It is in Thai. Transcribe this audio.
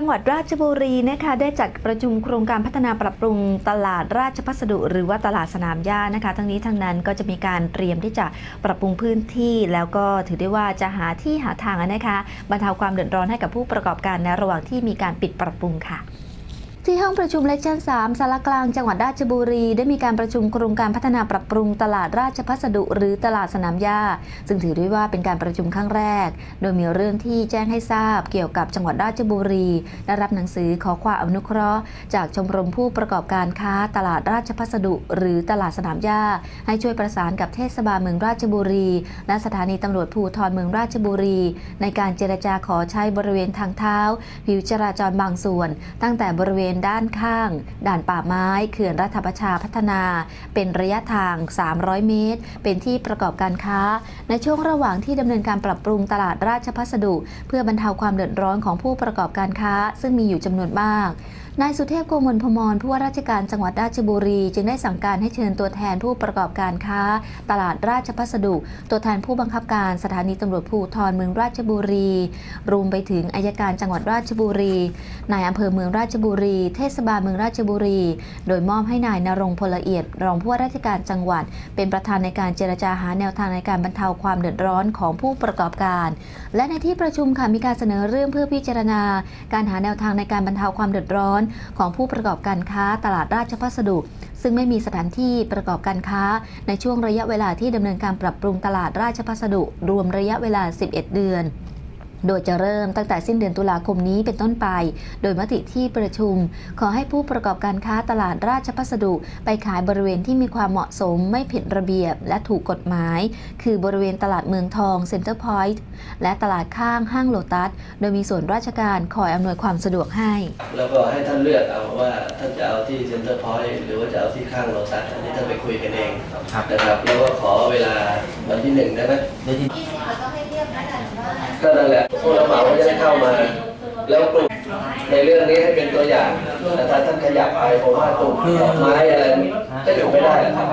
จังหวัดราชบุรีนะคะได้จัดประชุมโครงการพัฒนาปรับปรุงตลาดราชพัสดุ หรือว่าตลาดสนามหญ้านะคะ ทั้งนี้ทั้งนั้นก็จะมีการเตรียมที่จะปรับปรุงพื้นที่ แล้วก็ถือได้ว่าจะหาที่หาทางนะคะบรรเทาความเดือดร้อนให้กับผู้ประกอบการในระหว่างที่มีการปิดปรับปรุงค่ะ ที่ห้องประชุมเลคชั่น3สารกลางจังหวัดราชบุรี ได้มีการประชุมโครงการพัฒนาปรับปรุงตลาดราชพัสดุ หรือตลาดสนามหญ้า ซึ่งถือได้ว่าเป็นการประชุมครั้งแรก โดยมีเรื่องที่แจ้งให้ทราบเกี่ยวกับจังหวัดราชบุรี ได้รับหนังสือขอความอนุเคราะห์ จากชมรมผู้ประกอบการค้าตลาดราชพัสดุ หรือตลาดสนามหญ้า ให้ช่วยประสานกับเทศบาลเมืองราชบุรี และสถานีตำรวจภูธรเมืองราชบุรี ในการเจรจาขอใช้บริเวณทางเท้าผิวจราจรบางส่วน ตั้งแต่บริเวณด้านข้าง ด่านป่าไม้เขื่อนรัฐประชาพัฒนา เป็นระยะทาง 300 เมตร เป็นที่ประกอบการค้า ในช่วงระหว่างที่ดำเนินการปรับปรุงตลาดราชพัสดุ เพื่อบรรเทาความเดือดร้อนของผู้ประกอบการค้า ซึ่งมีอยู่จำนวนมากนายสุเทพโกมลพมรผู้ว่าราชการจังหวัดราชบุรี จึงได้สั่งการให้เชิญตัวแทนผู้ประกอบการค้า ตลาดราชพัสดุ ตัวแทนผู้บังคับการสถานีตำรวจภูธรเมืองราชบุรี รวมไปถึงอายการจังหวัดราชบุรีนายอำเภอเมืองราชบุรีเทศบาลเมืองราชบุรี โดยมอบให้นายนรงพลละเอียด รองผู้ว่าราชการจังหวัด เป็นประธานในการเจรจาหาแนวทางในการบรรเทาความเดือดร้อนของผู้ประกอบการ และในที่ประชุมค่ะมีการเสนอเรื่องเพื่อพิจารณา การหาแนวทางในการบรรเทาความเดือดร้อน ของผู้ประกอบการค้าตลาดราชพัสดุซึ่งไม่มีสถานที่ประกอบการค้า ในช่วงระยะเวลาที่ดำเนินการปรับปรุงตลาดราชพัสดุ รวมระยะเวลา 11 เดือน โดยจะเริ่มตั้งแต่สิ้นเดือนตุลาคมนี้เป็นต้นไป โดยมติที่ประชุม ขอให้ผู้ประกอบการค้าตลาดราชพัสดุ ไปขายบริเวณที่มีความเหมาะสมไม่ผิดระเบียบและถูกกฎหมาย คือบริเวณตลาดเมืองทองเซ็นเตอร์พอยต์และตลาดข้างห้างโลตัส โดยมีส่วนราชการคอยอำนวยความสะดวกให้ แล้วก็ให้ท่านเลือกเอาว่าท่านจะเอาที่เซ็นเตอร์พอยต์หรือว่าจะเอาที่ข้างโลตัสอันนี้ท่านไปคุยกันเองครับนะครับแล้วก็ขอเวลาวันที่หนึ่งได้ไหมได้ที่ ก็นั่นแหละผู้รับเหมาก็จะได้เข้ามา แล้วกลุ่มในเรื่องนี้ให้เป็นตัวอย่างแต่ถ้าท่านขยับไปผมว่ากลุ่มไม้อะไรก็อยู่ไม่ได้ครับ